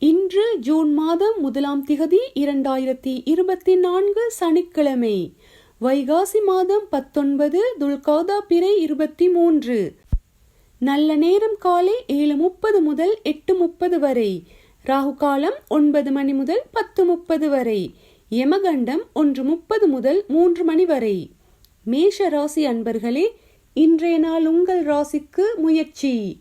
இன்று ஜூன் மாதம் முதலாம் திகதி இரண்டாயிரத்தி இருபத்தி நான்கு சனிக்கிழமை. வைகாசி மாதம் பத்தொன்பது துல்காதா பிறை இருபத்தி மூன்று. நல்ல நேரம் காலை ஏழு முப்பது முதல் எட்டு முப்பது வரை. ராகு காலம் ஒன்பது மணி முதல் பத்து முப்பது வரை. யமகண்டம் ஒன்று முப்பது முதல் மூன்று மணி வரை. மேஷ ராசி அன்பர்களே இன்றைய நாள் உங்கள் ராசிக்கு முயற்சி.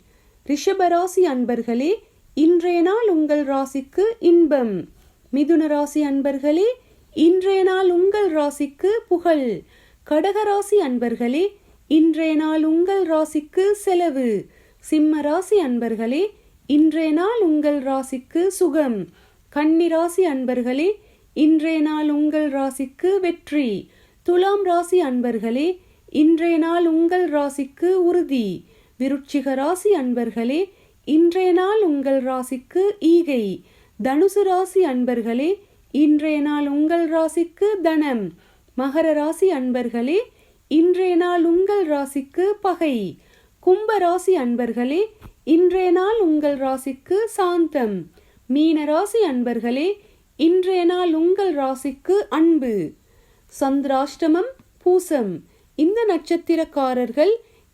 ரிஷப ராசி அன்பர்களே இன்றைய நாள் உங்கள் ராசிக்கு இன்பம். மிதுன ராசி அன்பர்களே இன்றைய நாள் உங்கள் ராசிக்கு புகழ். கடக ராசி அன்பர்களே இன்றைய நாள் உங்கள் ராசிக்கு செலவு. சிம்ம ராசி அன்பர்களே இன்றைய நாள் உங்கள் ராசிக்கு சுகம். கன்னி ராசி அன்பர்களே இன்றைய நாள் உங்கள் ராசிக்கு வெற்றி. துலாம் ராசி அன்பர்களே இன்றைய நாள் உங்கள் ராசிக்கு உறுதி. விருட்சிக ராசி அன்பர்களே இன்றைய நாள் உங்கள் ராசிக்கு ஈகை. தனுசு ராசி அன்பர்களே இன்றைய நாள் உங்கள் ராசிக்கு தனம். மகர ராசி அன்பர்களே இன்றைய நாள் உங்கள் ராசிக்கு பகை. கும்ப ராசி அன்பர்களே இன்றைய நாள் உங்கள் ராசிக்கு சாந்தம். மீன ராசி அன்பர்களே இன்றைய நாள் உங்கள் ராசிக்கு அன்பு. சந்திராஷ்டமம் பூசம். இந்த நட்சத்திரக்காரர்கள்